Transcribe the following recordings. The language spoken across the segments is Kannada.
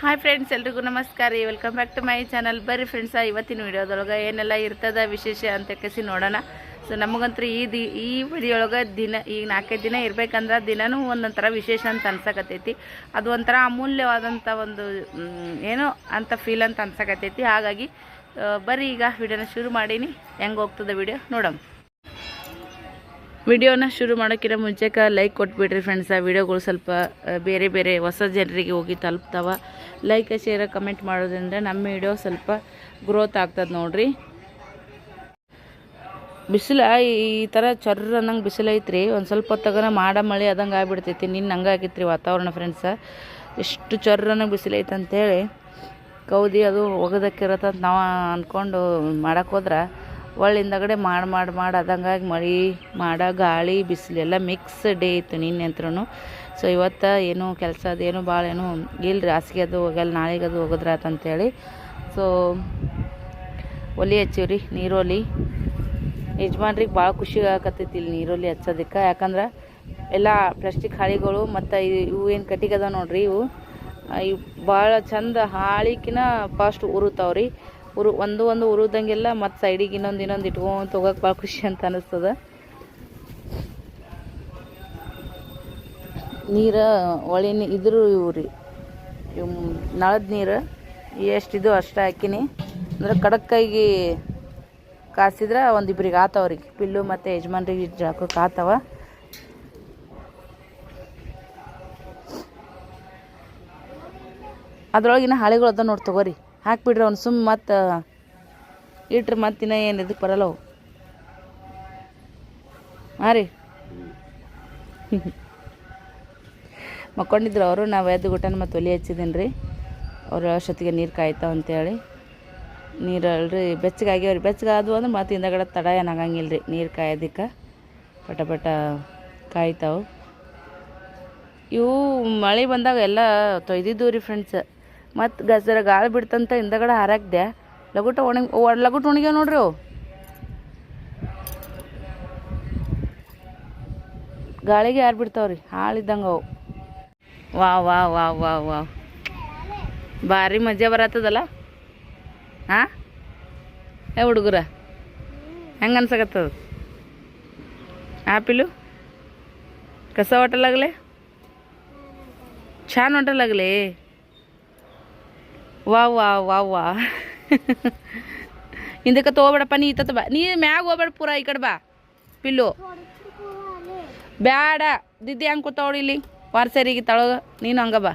ಹಾಯ್ ಫ್ರೆಂಡ್ಸ್ ಎಲ್ರಿಗೂ ನಮಸ್ಕಾರ. ರೀ welcome back to my channel ಬರ್ರಿ ಫ್ರೆಂಡ್ಸ ಇವತ್ತಿನ ವಿಡಿಯೋದೊಳಗೆ ಏನೆಲ್ಲ ಇರ್ತದ ವಿಶೇಷ ಅಂತ ಕೇಸಿ ನೋಡೋಣ. ಸೊ ನಮಗಂತೂ ಈ ದಿ, ಈ ವಿಡಿಯೊಳಗೆ ದಿನ ಈಗ ನಾಲ್ಕೈದು ದಿನ ಇರ್ಬೇಕಂದ್ರೆ ದಿನವೂ ಒಂದೊಂಥರ ವಿಶೇಷ ಅಂತ ಅನ್ಸಕತ್ತೈತಿ. ಅದು ಒಂಥರ ಅಮೂಲ್ಯವಾದಂಥ ಒಂದು ಏನೋ ಅಂತ ಫೀಲ್ ಅಂತ ಅನ್ಸಕತ್ತೈತಿ. ಹಾಗಾಗಿ ಬರ್ರಿ ಈಗ ವಿಡಿಯೋನ ಶುರು ಮಾಡೀನಿ. ಹೆಂಗೆ ಹೋಗ್ತದೆ ವಿಡಿಯೋ ನೋಡೋಣ ವಿಡಿಯೋನ ಶುರು ಮಾಡೋಕ್ಕಿಂತ ಮುಂಚೆಕ ಲೈಕ್ ಕೊಟ್ಬಿಡ್ರಿ ಫ್ರೆಂಡ್ಸ್ ಆ ವಿಡಿಯೋಗಳು ಸ್ವಲ್ಪ ಬೇರೆ ಬೇರೆ ಹೊಸ ಜನರಿಗೆ ಹೋಗಿ ತಲುಪ್ತಾವ. ಲೈಕ್ ಶೇರ್ ಕಮೆಂಟ್ ಮಾಡೋದ್ರಿಂದ ನಮ್ಮ ವಿಡಿಯೋ ಸ್ವಲ್ಪ ಗ್ರೋತ್ ಆಗ್ತದೆ ನೋಡ್ರಿ. ಬಿಸಿಲ, ಈ ಥರ ಚರ್ರ ಅನ್ನಂಗೆ ಬಿಸಿಲೈತ್ರಿ ಒಂದು ಸ್ವಲ್ಪ ಹೊತ್ತಾಗನ ಮಾಡ ಮಳೆ ಅದಂಗೆ ಆಗ್ಬಿಡ್ತೈತಿ. ನಿನ್ನ ಹಂಗೆ ರೀ ವಾತಾವರಣ ಫ್ರೆಂಡ್ಸ ಎಷ್ಟು ಚರ್ರನ ಬಿಸಿಲು ಐತೆ ಅಂತೇಳಿ. ಕೌದಿ ಅದು ಒಗದಕ್ಕಿರತ್ತಂತ ನಾವು ಅಂದ್ಕೊಂಡು ಹೋದ್ರೆ ಒಳ್ಳೆ ಹಿಂದಗಡೆ ಮಾಡಿ ಮಾಡಿ ಮಾಡಿ ಅದಂಗಾಗಿ ಮಳೆ ಮಾಡ, ಗಾಳಿ, ಬಿಸಿಲು ಎಲ್ಲ ಮಿಕ್ಸ್ ಡೇ ಇತ್ತು ನಿನ್ನೆ ಅಂತ್ರೂ ಸೊ ಇವತ್ತು ಏನು ಕೆಲಸ ಅದೇನು ಭಾಳ ಏನು ರೀ ಹಾಸಿಗೆ ಅದು ಹೋಗಲ್ಲ, ನಾಳೆಗೆ ಅದು ಹೋಗೋದ್ರಾತ ಅಂತೇಳಿ. ಸೊ ಒಲಿ ಹಚ್ಚಿವ್ರಿ, ನೀರೊಲಿ. ಯಜಮಾನ್ರಿಗೆ ಭಾಳ ಖುಷಿ ಆಗಕತ್ತೈತಿ ಇಲ್ಲಿ ನೀರೊಲಿ ಹಚ್ಚೋದಕ್ಕೆ. ಯಾಕಂದ್ರೆ ಎಲ್ಲ ಪ್ಲಾಸ್ಟಿಕ್ ಹಾಳಿಗಳು ಮತ್ತು ಇವು ಏನು ಕಟ್ಟಿಗೆ ಅದ ನೋಡ್ರಿ ಇವು. ಇವು ಭಾಳ ಚಂದ ಹಾಳಿಕಿನ ಫಾಸ್ಟ್ ಉರುತಾವ್ರಿ. ಉರು ಒಂದು ಒಂದು ಉರುದಂಗೆಲ್ಲ ಮತ್ತು ಸೈಡಿಗೆ ಇನ್ನೊಂದು ಇನ್ನೊಂದು ಇಟ್ಕೊಂಡು ತೊಗೋಕೆ ಭಾಳ ಖುಷಿ ಅಂತ ಅನಿಸ್ತದ. ನೀರು ಒಳಿ ಇದ್ರು ಇವು ರೀ. ಇವು ನಳದ ನೀರು ಎಷ್ಟಿದು ಅಷ್ಟು ಹಾಕಿನಿ. ಅಂದ್ರೆ ಕಡಕ್ಕಾಗಿ ಕಾಸಿದ್ರೆ ಒಂದಿಬ್ರಿಗೆ ಆತವ್ರಿಗೆ ಪಿಲ್ಲು ಮತ್ತು ಯಜಮಾನ್ರಿಗೆ ಜಾಕಕ್ಕೆ ಆತವ. ಅದ್ರೊಳಗಿನ ಹಾಳೆಗಳು ಅದ ನೋಡಿ ತಗೋರಿ. ಹಾಕ್ಬಿಡ್ರಿ ಅವ್ನು ಸುಮ್ಮ ಮತ್ತು ಇಟ್ರೆ ಮತ್ತೆ ಇನ್ನೂ ಏನು ಇದಕ್ಕೆ ಬರಲ್ಲ ಅವು. ಹಾಂ ರೀ. ಮಕ್ಕೊಂಡಿದ್ರು ಅವರು, ನಾವು ಎದ್ದು ಗುಟ್ಟನ ಮತ್ತು ಒಲಿ ಹಚ್ಚಿದ್ದೀನಿ ರೀ. ಅವ್ರು ಅಷ್ಟೊತ್ತಿಗೆ ನೀರು ಕಾಯ್ತಾವ ಅಂತೇಳಿ. ನೀರು ಅಲ್ರಿ, ಬೆಚ್ಚಗೆ ಬೆಚ್ಚಗಾದ್ವು ಅಂದ್ರೆ ಮತ್ತೆ ಹಿಂದಗಡೆ ತಡ ಏನು ಆಗಂಗಿಲ್ಲ ರೀ ನೀರು ಕಾಯೋದಕ್ಕೆ. ಪಟ ಪಟ ಕಾಯ್ತಾವು. ಇವು ಮಳೆ ಬಂದಾಗ ಎಲ್ಲ ತೊಯ್ದಿದ್ದು ರೀ ಫ್ರೆಂಡ್ಸ್ ಮತ್ತು ಗಜರ ಗಾಳಿ ಬಿಡ್ತಂತ ಹಿಂದಗಡೆ ಹಾರಾಕ್ದೆ ಲಗುಟ ಒಣಗಿ ಲಗುಟ ಒಣಗ್ಯಾವ ನೋಡ್ರಿ ಅವು. ಗಾಳಿಗೆ ಯಾರು ಬಿಡ್ತಾವ್ರಿ? ಹಾಳಿದ್ದಂಗೆ ಅವು. ವಾ ವಾ ವಾ ವಾ ವಾ ಭಾರಿ ಮಜಾ ಬರತ್ತದಲ್ಲ? ಹಾಂ? ಏ, ಹುಡುಗರ. ಹೆಂಗೆ ಅನ್ಸಕತ್ತದ? ಆಪಿಲು? ಕಸ ಹೊಟ್ಟಲಾಗಲಿ ಛಾನ್ ಹೊಟ್ಟಲಾಗಲಿ ವಾ ವಾ ವಾ ವಾ. ಹಿಂದಕ್ಕೆ ತೊಗೋಬೇಡಪ್ಪ, ನೀ ಇತ್ತ ಬಾ. ನೀ ಮ್ಯಾಗ ಹೋಗ್ಬೇಡ ಪೂರ ಈ ಕಡೆ ಬಾ. ಪಿಲ್ಲು. ಬ್ಯಾಡ. ದಿದ್ದಿ ಹಂಗೆ ಕೂತಾವಳು ಇಲ್ಲಿ. ವಾರ್ಸರಿಗೆ ತಳಗ. ನೀನು ಹಂಗ ಬಾ.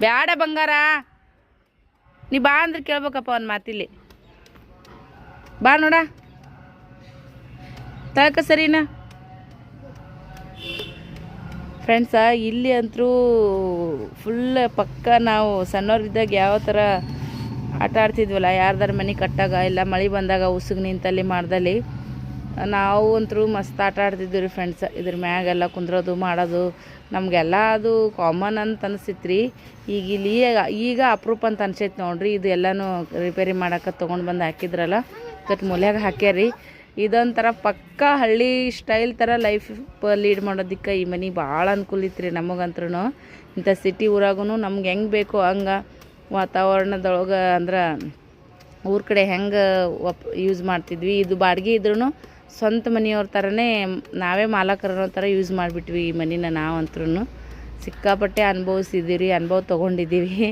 ಬ್ಯಾಡ ಬಂಗಾರ. ನೀ ಬಾ ಅಂದ್ರೆ ಕೇಳ್ಬೇಕಪ್ಪ ಒಂದು ಮಾತಿಲ್ಲಿ. ಬಾ ನೋಡ. ತಳಕ ಸರಿನಾ? ಫ್ರೆಂಡ್ಸ ಇಲ್ಲಿ ಅಂತೂ ಫುಲ್ ಪಕ್ಕ ನಾವು ಸಣ್ಣವ್ರಿದ್ದಾಗ ಯಾವ ಥರ ಆಟ ಆಡ್ತಿದ್ವಲ್ಲ, ಯಾರ್ದಾರ ಮನೆ ಕಟ್ಟಾಗ ಇಲ್ಲ ಮಳೆ ಬಂದಾಗ ಉಸುಗ್ ನಿಂತಲ್ಲಿ ಮಾಡ್ದಲ್ಲಿ, ನಾವು ಅಂತೂ ಮಸ್ತ್ ಆಟ ಆಡ್ತಿದ್ವಿ ರೀ ಫ್ರೆಂಡ್ಸ್ ಇದ್ರ ಮ್ಯಾಗೆಲ್ಲ ಕುಂದ್ರೋದು, ಮಾಡೋದು, ನಮಗೆಲ್ಲ ಅದು ಕಾಮನ್ ಅಂತ ಅನಿಸಿತ್ತು ರೀ ಈಗ ಇಲ್ಲಿ ಈಗ ಅಪ್ರೂಪ್ ಅಪ್ರೂಪ ಅಂತ ಅನ್ಸೈತೆ ನೋಡ್ರಿ, ಇದು ಎಲ್ಲನೂ ರಿಪೇರಿ ಮಾಡೋಕೆ ತೊಗೊಂಡು ಬಂದು ಹಾಕಿದ್ರಲ್ಲ ಇವತ್ತು ಮೂಲ್ಯಾಗ ಹಾಕ್ಯಾರಿ. ಇದೊಂಥರ ಪಕ್ಕ ಹಳ್ಳಿ ಸ್ಟೈಲ್ ಥರ ಲೈಫ್ ಲೀಡ್ ಮಾಡೋದಕ್ಕೆ ಈ ಮನೆ ಭಾಳ ಅನುಕೂಲ ಇತ್ತು ರೀ ನಮಗಂತ್ರೂ ಇಂಥ ಸಿಟಿ ಊರಾಗೂ ನಮ್ಗೆ ಹೆಂಗೆ ಬೇಕೋ ಹಂಗೆ ವಾತಾವರಣದೊಳಗೆ ಅಂದ್ರೆ ಊರ ಕಡೆ ಹೆಂಗೆ ಒಪ್ ಯೂಸ್ ಮಾಡ್ತಿದ್ವಿ. ಇದು ಬಾಡಿಗೆ ಇದ್ರೂ ಸ್ವಂತ ಮನೆಯವ್ರ ಥರನೇ ನಾವೇ ಮಾಲಕರನ್ನೋ ಥರ ಯೂಸ್ ಮಾಡಿಬಿಟ್ವಿ ಈ ಮನಿನ ನಾವಂತ್ರೂ ಸಿಕ್ಕಾಪಟ್ಟೆ ಅನುಭವಿಸಿದ್ದೀವಿ ಅನುಭವ ತೊಗೊಂಡಿದ್ದೀವಿ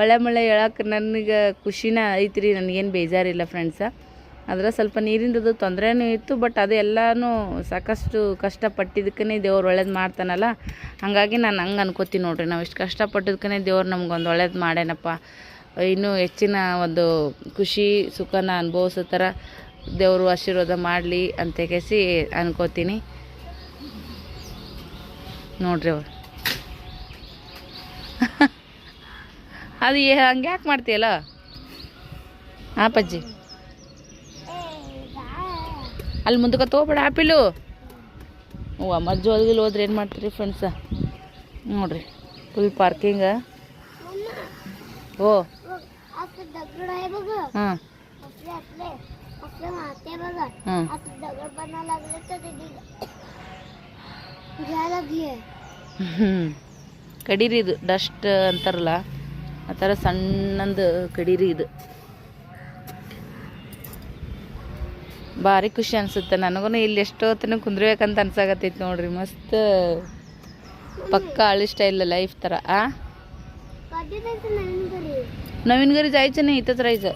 ಒಳ್ಳೆ ಮಳೆ ಹೇಳಕ್ಕೆ ನನಗೆ ಖುಷಿನ ಐತ್ರಿ, ನನಗೇನು ಬೇಜಾರಿಲ್ಲ ಫ್ರೆಂಡ್ಸ ಅದ್ರ ಸ್ವಲ್ಪ ನೀರಿಂದದು ತೊಂದರೆನೂ ಇತ್ತು ಬಟ್ ಅದೆಲ್ಲನೂ ಸಾಕಷ್ಟು ಕಷ್ಟಪಟ್ಟಿದ್ದಕ್ಕೇ ದೇವ್ರು ಒಳ್ಳೇದು ಮಾಡ್ತಾನಲ್ಲ. ಹಾಗಾಗಿ ನಾನು ಹಂಗೆ ಅನ್ಕೋತೀನಿ ನೋಡ್ರಿ, ನಾವು ಇಷ್ಟು ಕಷ್ಟಪಟ್ಟಿದ್ದಕ್ಕೇ ದೇವ್ರು ನಮ್ಗೊಂದು ಒಳ್ಳೇದು ಮಾಡ್ಯಾನಪ್ಪ ಇನ್ನೂ ಹೆಚ್ಚಿನ ಒಂದು ಖುಷಿ, ಸುಖನ ಅನುಭವಿಸೋ ಥರ ದೇವರು ಆಶೀರ್ವಾದ ಮಾಡಲಿ ಅಂತ ಕೇಸಿ ಅನ್ಕೋತೀನಿ. ನೋಡ್ರಿ ಅವ್ರು. ಅದು ಹಂಗೆ ಯಾಕೆ ಮಾಡ್ತೀಯಲ್ಲ? ಆಪಜ್ಜಿ. ಅಲ್ಲಿ ಮುಂದಕ್ಕೆ ತೊಗೊಬೇಡ ಆ್ಯಪಿಲು ಓ ಮಜ್ಜು ಅಲ್ಲಿಗೆ ಹೋದ್ರೆ ಏನು ಮಾಡ್ತೀರಿ ಫ್ರೆಂಡ್ಸ ನೋಡಿರಿ ಫುಲ್ ಪಾರ್ಕಿಂಗ ಓ. ಹಾಂ. ಕಡೀರಿ ಇದು ಡಸ್ಟ್ ಅಂತಾರಲ್ಲ, ಆ ಥರ ಸಣ್ಣಂದು ಕಡೀರಿ ಇದು. ಭಾರಿ ಖುಷಿ ಅನಿಸುತ್ತೆ. ನನಗೂ ಇಲ್ಲಿ ಎಷ್ಟೊತ್ತನೂ ಕುಂದ್ರಬೇಕಂತ ಅನ್ಸಾಕತ್ತೈತಿ ನೋಡ್ರಿ. ಮಸ್ತ್ ಪಕ್ಕ ಹಳ್ಳಿ ಸ್ಟೈಲ್ ಲೈಫ್ ಥರ ಆ? ನವೀನ್ಗರಿ ಜಾಯ್ಚನ ಇತ್ತತ್ರ ರೈಜ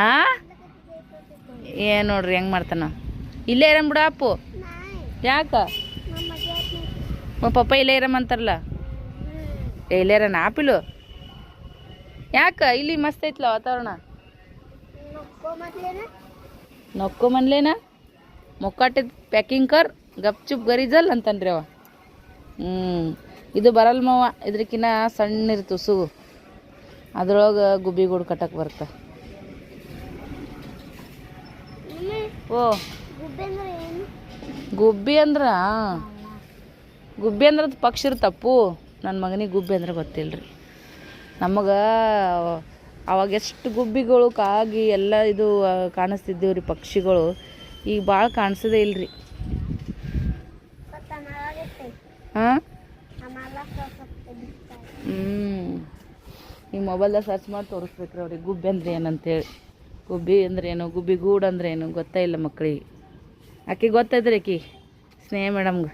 ಆ? ಏನು ನೋಡ್ರಿ, ಹೆಂಗೆ ಮಾಡ್ತಾನ? ಇಲ್ಲೇ ಇರಮ್ ಬಿಡ ಅಪ್ಪು ಯಾಕ? ಪಪ್ಪ ಇಲ್ಲೇ ಇರಮ್ಮಂತಾರಲ್ಲ ಇಲ್ಲೇ ಇರ ನಾಪಿಲು ಯಾಕ? ಇಲ್ಲಿ ಮಸ್ತ್ ಐತ್ಲ ವಾತಾವರಣ. नको म्हटले ना ನೊಕ್ಕೋ ಮನ್ಲೇನ ಮೊಕ್ಕಾಟಿದ್ ಪ್ಯಾಕಿಂಗ್ ಕರ್ ಗಪ್ಚುಪ್ ಗರಿಜಲ್ ಅಂತನ್ರಿ ಅವ ಹ್ಞೂ ಇದು ಬರಲ್ಲ ಮಾವ ಇದ್ರಕಿನ್ನ ಸಣ್ಣ ಇರ್ತು ಉಸುಗು ಅದ್ರೊಳಗೆ ಗುಬ್ಬಿ ಗೂಡು ಕಟ್ಟಕ್ಕೆ ಬರ್ತ ಮಮ್ಮಿ ಓ ಗುಬ್ಬೆ ಅಂದ್ರೆ ಏನು ಗುಬ್ಬಿ ಅಂದ್ರ ಗುಬ್ಬಿ ಅಂದ್ರೆ ಅದು ಪಕ್ಷಿ ತಪ್ಪು ನನ್ನ ಮಗನಿಗೆ ಗುಬ್ಬಿ ಅಂದ್ರೆ ಗೊತ್ತಿಲ್ರಿ ನಮಗೆ ಅವಾಗ ಎಷ್ಟು ಗುಬ್ಬಿಗಳು ಕಾಗಿ ಎಲ್ಲ ಇದು ಕಾಣಿಸ್ತಿದ್ದೇವು ರೀ ಪಕ್ಷಿಗಳು. ಈಗ ಭಾಳ ಕಾಣಿಸದೇ ಇಲ್ರಿ. ಹಾಂ? ಹ್ಞೂ ಈಗ ಮೊಬೈಲ್ದಾಗ ಸರ್ಚ್ ಮಾಡಿ ತೋರಿಸ್ಬೇಕ್ರಿ ಅವ್ರಿಗೆ. ಗುಬ್ಬಿ ಅಂದ್ರೆ ಏನಂತೇಳಿ. ಗುಬ್ಬಿ ಅಂದ್ರೆ ಏನು, ಗುಬ್ಬಿ ಗೂಡು ಅಂದ್ರೆ ಏನು ಗೊತ್ತೇ ಇಲ್ಲ ಮಕ್ಕಳಿಗೆ ಆಕೆ ಗೊತ್ತೈತ್ರಿ ಆಕಿ, ಸ್ನೇಹ ಮೇಡಮ್ಗೆ.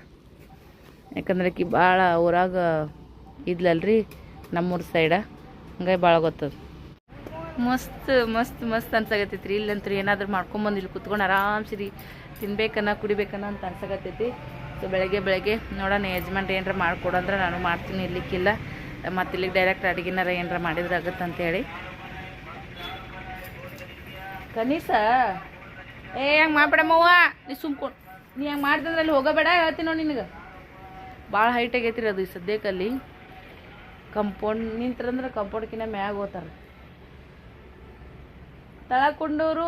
ಯಾಕಂದ್ರೆ ಆಕಿ ಭಾಳ ಊರಾಗ ಇದ್ಲಲ್ರಿ ನಮ್ಮೂರ ಸೈಡ. ಹಂಗಾಗಿ ಭಾಳ ಗೊತ್ತದ. ಮಸ್ತ್ ಮಸ್ತ್ ಮಸ್ತ್ ಅನ್ಸಾಗತ್ತೈತಿ ರೀ ಇಲ್ಲಂತ್ರಿ ಏನಾದ್ರು ಮಾಡ್ಕೊಂಬಂದು ಇಲ್ಲಿ ಕುತ್ಕೊಂಡು ಆರಾಮ್ಸಿರಿ. ತಿನ್ಬೇಕನ್ನ, ಕುಡಿಬೇಕನ್ನ ಅಂತ ಅನ್ಸಾಗತ್ತೈತಿ ಸೊ ಬೆಳಗ್ಗೆ ಬೆಳಗ್ಗೆ ನೋಡೋಣ ಯಜಮಾನ್ರು ಏನಾರ ಮಾಡ್ಕೊಡಂದ್ರೆ ನಾನು ಮಾಡ್ತೀನಿ ಇರ್ಲಿಕ್ಕಿಲ್ಲ. ಮತ್ತು ಇಲ್ಲಿಗೆ ಡೈರೆಕ್ಟ್ ಅಡುಗೆನಾರ ಏನಾರ ಮಾಡಿದ್ರೆ ಅಂತ ಹೇಳಿ ಕನೀಸ, ಏ, ಹಂಗೆ ಮಾಡ್ಬೇಡಮ್ಮವ್ವ ನೀ ಸುಮ್ಕೊಂಡು ನೀ ಹಂಗೆ ಮಾಡ್ದಂದ್ರೆ ಅಲ್ಲಿ ಹೋಗಬೇಡ ಹೇಳ್ತೀನಿ ನೋಡಿ ನಿನಗೆ. ಭಾಳ ಹೈಟ್ ಆಗೈತಿ ರೀ ಅದು ಈ ಸದ್ಯಕ್ಕಲ್ಲಿ ಕಂಪೌಂಡ್ ನಿಂತ್ರಂದ್ರೆ ಕಂಪೌಂಡ್ಕಿನ್ನ ಮ್ಯಾಗ ಹೋತಾರ. ತಳಕೊಂಡೂರು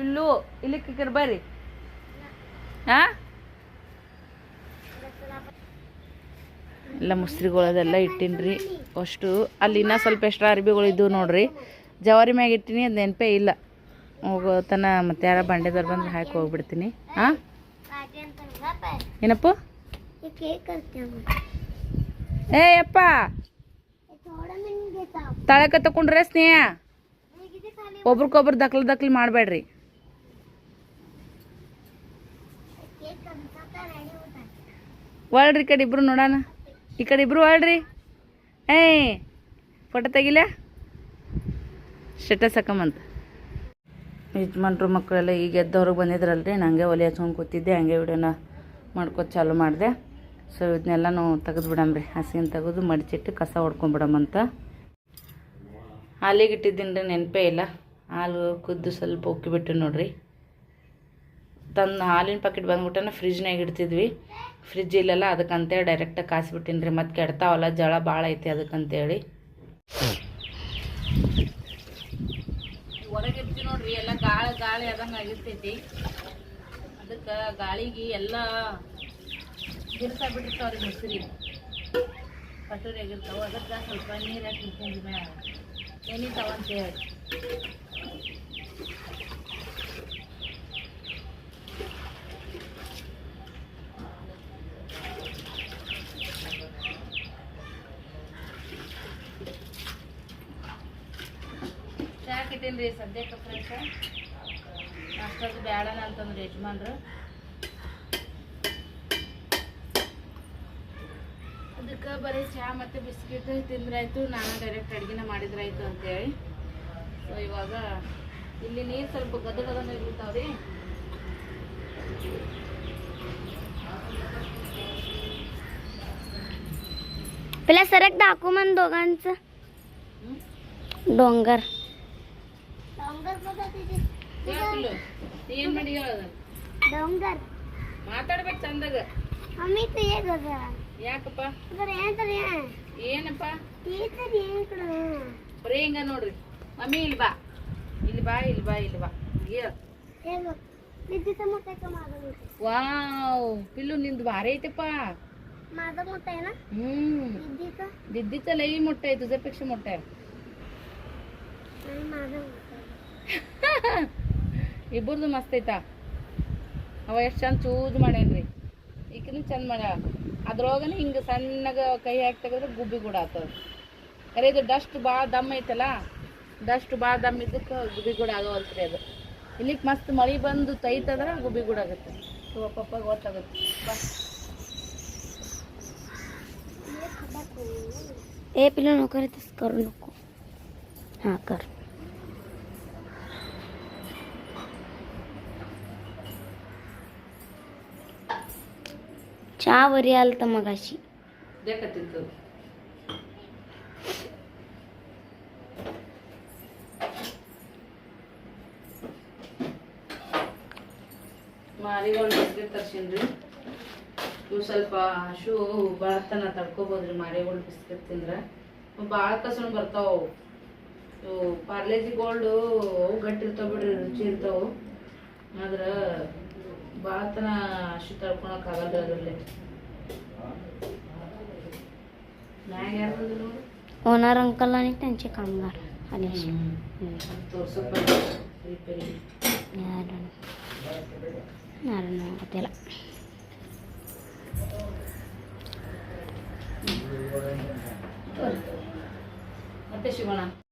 ಇಲ್ಲು ಇಲ್ಲಿ ಕಿಕ್ಕರ್ ಬರ್ರಿ. ಹಾ? ಎಲ್ಲ ಮುಸ್ರಿಗಳದೆಲ್ಲ ಇಟ್ಟಿನ್ರಿ. ರೀ ಅಷ್ಟು ಅಲ್ಲಿ ಇನ್ನೂ ಸ್ವಲ್ಪ ಎಷ್ಟು ಅರ್ಬಿಗಳು ಇದ್ದವು ನೋಡ್ರಿ. ಜವಾರಿ ಮ್ಯಾಗ ಇಟ್ಟಿನಿ ಅದು ನೆನಪೇ ಇಲ್ಲ. ಹೋಗೋ ತನ ಮತ್ತೆ ಯಾರ ಬಂಡೆದವ್ರು ಬಂದ್ರೆ ಹಾಕಿ ಹೋಗ್ಬಿಡ್ತೀನಿ. ಹಾಂ? ಏನಪ್ಪ? ಏ ಅಪ್ಪ! ತಳಕ ತಕೊಂಡ್ರೆ ಸ್ನೇಹ? ಒಬ್ರಿಗೊಬ್ರು ದಕ್ಲ ದಕ್ಲಿ ಮಾಡಬೇಡ್ರಿ. ಒಳ್ರಿ ಈ ಕಡೆ ಇಬ್ರು ನೋಡೋಣ. ಈ ಕಡೆ ಇಬ್ರು ಒಳ್ರಿ ಏಯ್ ಫೋಟೋ ತೆಗಿಲ? ಶೆಟ್ಟ ಸಕಮಂತ ಯಜಮಾನ್ರು ಮಕ್ಕಳೆಲ್ಲ ಈಗ ಎದ್ದವ್ರಿಗೆ ಬಂದಿದ್ರಲ್ರಿ, ನಂಗೆ ಒಲೆ ಹಚ್ಕೊಂಡು ಕೂತಿದ್ದೆ, ಹಂಗೆ ವಿಡಿಯೋನ ಮಾಡ್ಕೋ ಚಾಲು ಮಾಡಿದೆ. ಸೊ ಇದನ್ನೆಲ್ಲ ನಾವು ತೆಗೆದು ಬಿಡಮ್ರಿ, ಹಸಿನ ತೆಗೆದು ಮಡಚಿಟ್ಟು ಕಸ ಹೊಡ್ಕೊಂಬಿಡಮ್ಮಂತ ಅಲ್ಲಿಗೆ ಇಟ್ಟಿದ್ದೀನಿ ರೀ ನೆನಪೇ ಇಲ್ಲ. ಹಾಲು ಕುದ್ದು ಸ್ವಲ್ಪ ಉಕ್ಕಿಬಿಟ್ಟು ನೋಡ್ರಿ. ತಂದು ಹಾಲಿನ ಪ್ಯಾಕೆಟ್ ಬಂದ್ಬಿಟ್ಟನ ಫ್ರಿಜ್ನಾಗ ಇಡ್ತಿದ್ವಿ. ಫ್ರಿಜ್ ಇಲ್ಲಲ್ಲ ಅದಕ್ಕಂತೇಳಿ ಡೈರೆಕ್ಟಾಗಿ ಕಾಸಿಬಿಟ್ಟಿನಿ ರೀ. ಮತ್ತು ಕೆಡ್ತಾವಲ್ಲ, ಜಳ ಭಾಳ ಐತಿ ಅದಕ್ಕಂತೇಳಿ. ಹೊರಗೆ ಇರ್ತೀವಿ ನೋಡ್ರಿ, ಎಲ್ಲ ಗಾಳಿ ಗಾಳಿ ಆದಂಗೆ ಆಗಿರ್ತೈತಿ. ಅದಕ್ಕೆ ಗಾಳಿಗೆ ಎಲ್ಲ ಬಿರ್ಸಾಗ್ಬಿಟ್ಟಿರ್ತಾವ್ರಿ ಮುಸ್ರಿ. ಕಟೋರಿ ಆಗಿರ್ತಾವೆ ಅದಕ್ಕೆ ಸ್ವಲ್ಪ ನೀರು ಹಾಕಿ ಇಟ್ಕೊಂಡಿನ ನೆನಿತಾವ ಇಟ್ಟೇನಿ ರೀ ಸದ್ಯಕ್ಕೆ ಫ್ರೆಂಡ್ಸ ಅಷ್ಟೊಂದು ಬೇಡನ ಅಂತಂದ್ರೆ ಯಜಮಾನ್ರು. ಅದಕ್ಕೆ ಬರೀ ಚಹಾ ಮತ್ತು ಬಿಸ್ಕಿಟ್ ತಿಂದ್ರಾಯ್ತು, ನಾನು ಡೈರೆಕ್ಟ್ ಅಡುಗೆನ ಮಾಡಿದ್ರಾಯ್ತು ಅಂತೇಳಿ. ಸೊ ಇವಾಗ ಇಲ್ಲಿ ನೀರು ಸ್ವಲ್ಪ ಗದ ಗದನ ಇರ್ತಾವ್ರಿ पहिला सरक दाखवू मन दोघांचं डोंगर डोंगर बघा तिथे ಹೇಳ್ತಿಲ್ಲ ಏನು ಮಾಡಿ ಹೇಳೋದು डोंगर ಮಾತಾಡ್ಬೇಕು ಚಂದಾಗ मम्मी ते ये गं ಯಾಕಪ್ಪ इकडे ये तर ये ಏನಪ್ಪ ते तर ये इकडं ಬರೀ ಹಿಂಗ ನೋಡ್ರಿ ಮಮ್ಮಿ ಇಲ್ಲಿ ಬಾ ಇಲ್ಲಿ ಬಾ ಇಲ್ಲಿ ಬಾ ಇಲ್ಲಿ ಬಾ ಏ हे बघ दीदीचं मोठं आहे का माझं मोठं आहे? ವಾವ್ ಪಿಲ್ಲು ನಿಂದು ಭಾರಿ ಐತಪ್ಪ माझं मोठं आहे ना हम्म दीदीचं दिद्दीचं लई मोठं आहे तुझ्यापेक्षा मोठं आहे आणि माझं मोठं आहे ಇಬ್ಬರದು ಮಸ್ತ್ ಐತಾ ಅವ ಎಷ್ಟು ಚಂದ ಚೂಸ್ ಮಾಡ್ಯಾನ್ರಿ ಈಕಿನೂ ಚಂದ ಮಾಡ್ಯಾಳ ಅದ್ರೊಳಗನೆ ಹಿಂಗೆ ಸಣ್ಣಗ ಕೈ ಹಾಕಿ ತೆಗೆದ್ರೆ ಗುಬ್ಬಿ ಕೂಡ ಆತದ ಖರೆ ಇದು ಡಸ್ಟ್ ಭಾಳ ದಮ್ ಐತಲ್ಲ ಡಸ್ಟ್ ಭಾಳ ದಮ್ ಇದಕ್ಕೆ ಗುಬಿಗೂಡ ಆಗವಲ್ತು ರೀ ಅದು. ಇಲ್ಲಿಗೆ ಮಸ್ತ್ ಮಳೆ ಬಂದು ತೈತಂದ್ರೆ ಗುಬಿಗೂಡ ಆಗುತ್ತೆ. ಪಪ್ಪ ಗೊತ್ತಾಗುತ್ತೆ. ಏ ಪಿಲ್ಲ ನೌಕರಿ ಕರು ನೋಕು ಹಾಂ ಕರ್ ಚಾ ವರಿಯಾಲ್ ತಮಗಾಶಿ ಬೇಕತ್ತಿತ್ತು ಮಾರಿಗೋಲ್ಡ್ ಬಿಸ್ಕೆಟ್ ತರ್ಸಿನ್ರಿ. ಇವು ಸ್ವಲ್ಪ ಹಶು ಬಳತನ ತಡ್ಕೋಬೋದ್ರಿ ಮಾರಿಗೋಲ್ಡ್ ಬಿಸ್ಕೆಟ್ ತಿಂದ್ರೆ. ಭಾಳ ಕಸನು ಬರ್ತಾವು ಇವು ಪಾರ್ಲೇಜಿ ಗೋಲ್ಡು ಅವು ಗಟ್ಟಿ ಇರ್ತಾವ ಬಿಡ್ರಿ, ರುಚಿ ಇರ್ತಾವು. ಆದ್ರೆ ಭಾಳತನ ಹಶು ತಡ್ಕೊಳಕಾಗಲ್ಲ ಅದರಲ್ಲಿ. ಮ್ಯಾಗ ಯಾರು ಓನರ್ ಅಂಕಲ್ ಅನಿಟ್ಟು ಅಂಚೆ ಕಾಮಗಾರ Hanis. Hmm. Hmm. Yeah, I don't know. I don't know. Atila. Apa sih malam?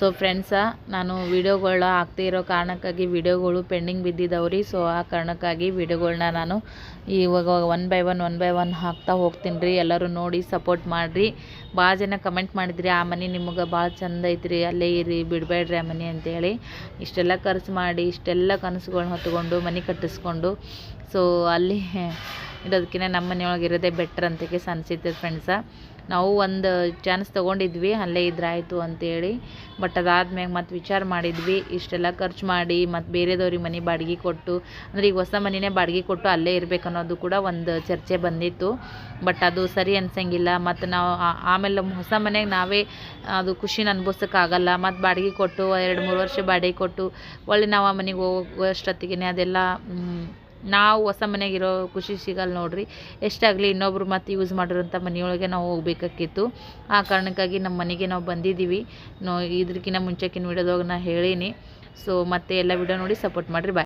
So friends ನಾನು ವೀಡಿಯೋಗಳು ಆಗ್ತಾ ಇರೋ ಕಾರಣಕ್ಕಾಗಿ ವಿಡಿಯೋಗಳು ಪೆಂಡಿಂಗ್ ಬಿದ್ದಿದ್ದಾವ್ರಿ ಸೊ ಆ ಕಾರಣಕ್ಕಾಗಿ ವಿಡಿಯೋಗಳನ್ನ ನಾನು ಇವಾಗ one by one one by one ಹಾಕ್ತಾ ಹೋಗ್ತೀನಿ ರೀ ಎಲ್ಲರೂ ನೋಡಿ ಸಪೋರ್ಟ್ ಮಾಡಿರಿ. ಭಾಳ ಜನ ಕಮೆಂಟ್ ಮಾಡಿದ್ರಿ, ಆ ಮನೆ ನಿಮಗೆ ಭಾಳ ಚಂದ ಐತ್ರಿ, ಅಲ್ಲೇ ಇರಿ, ಬಿಡಬೇಡ್ರಿ ಆ ಮನೆ ಅಂತೇಳಿ ಇಷ್ಟೆಲ್ಲ ಖರ್ಚು ಮಾಡಿ, ಇಷ್ಟೆಲ್ಲ ಕನಸುಗಳನ್ನ ಹೊತ್ಕೊಂಡು ಮನೆ ಕಟ್ಟಿಸ್ಕೊಂಡು ಸೊ ಅಲ್ಲಿ ಇರೋದಕ್ಕಿಂತ ನಮ್ಮ ಮನೆಯೊಳಗೆ ಇರೋದೇ ಬೆಟ್ರ್ ಅಂತಕ್ಕೆ ಸನ್ಸಿತ್ತು ಫ್ರೆಂಡ್ಸ ನಾವು ಒಂದು ಚಾನ್ಸ್ ತೊಗೊಂಡಿದ್ವಿ, ಅಲ್ಲೇ ಇದ್ರಾಯಿತು ಅಂತೇಳಿ. ಬಟ್ ಅದಾದ್ಮ್ಯಾಗ ಮತ್ತೆ ವಿಚಾರ ಮಾಡಿದ್ವಿ, ಇಷ್ಟೆಲ್ಲ ಖರ್ಚು ಮಾಡಿ ಮತ್ತು ಬೇರೆದವ್ರಿಗೆ ಮನೆ ಬಾಡಿಗೆ ಕೊಟ್ಟು, ಅಂದರೆ ಈಗ ಹೊಸ ಮನೆನೇ ಬಾಡಿಗೆ ಕೊಟ್ಟು ಅಲ್ಲೇ ಇರಬೇಕು ಅನ್ನೋದು ಕೂಡ ಒಂದು ಚರ್ಚೆ ಬಂದಿತ್ತು. ಬಟ್ ಅದು ಸರಿ ಅನ್ಸಂಗಿಲ್ಲ ಮತ್ತು ನಾವು ಆಮೇಲೆ ಹೊಸ ಮನೆಗೆ ನಾವೇ ಅದು ಖುಷಿನ ಅನ್ಭವಿಸೋಕ್ಕಾಗಲ್ಲ. ಮತ್ತು ಬಾಡಿಗೆ ಕೊಟ್ಟು, ಎರಡು ಮೂರು ವರ್ಷ ಬಾಡಿಗೆ ಕೊಟ್ಟು, ಒಳ್ಳೆ ನಾವು ಆ ಮನೆಗೆ ಹೋಗೋಷ್ಟೊತ್ತಿಗೆ ಅದೆಲ್ಲ ನಾವು ಹೊಸ ಮನೆಗಿರೋ ಖುಷಿ ಸಿಗಲ್ಲ ನೋಡ್ರಿ. ಎಷ್ಟಾಗಲಿ ಇನ್ನೊಬ್ರು ಮತ್ತೆ ಯೂಸ್ ಮಾಡಿರೋಂಥ ಮನೆಯೊಳಗೆ ನಾವು ಹೋಗ್ಬೇಕಾಗಿತ್ತು ಆ ಕಾರಣಕ್ಕಾಗಿ ನಮ್ಮ ಮನೆಗೆ ನಾವು ಬಂದಿದ್ದೀವಿ. ನೋ ಇದ್ರಕ್ಕಿಂತ ಮುಂಚೆಕಿನ ವಿಡಿಯೋದಾಗ ನಾ ಹೇಳೀನಿ. ಸೊ ಮತ್ತೆ ಎಲ್ಲ ವಿಡಿಯೋ ನೋಡಿ ಸಪೋರ್ಟ್ ಮಾಡಿರಿ. ಬಾಯ್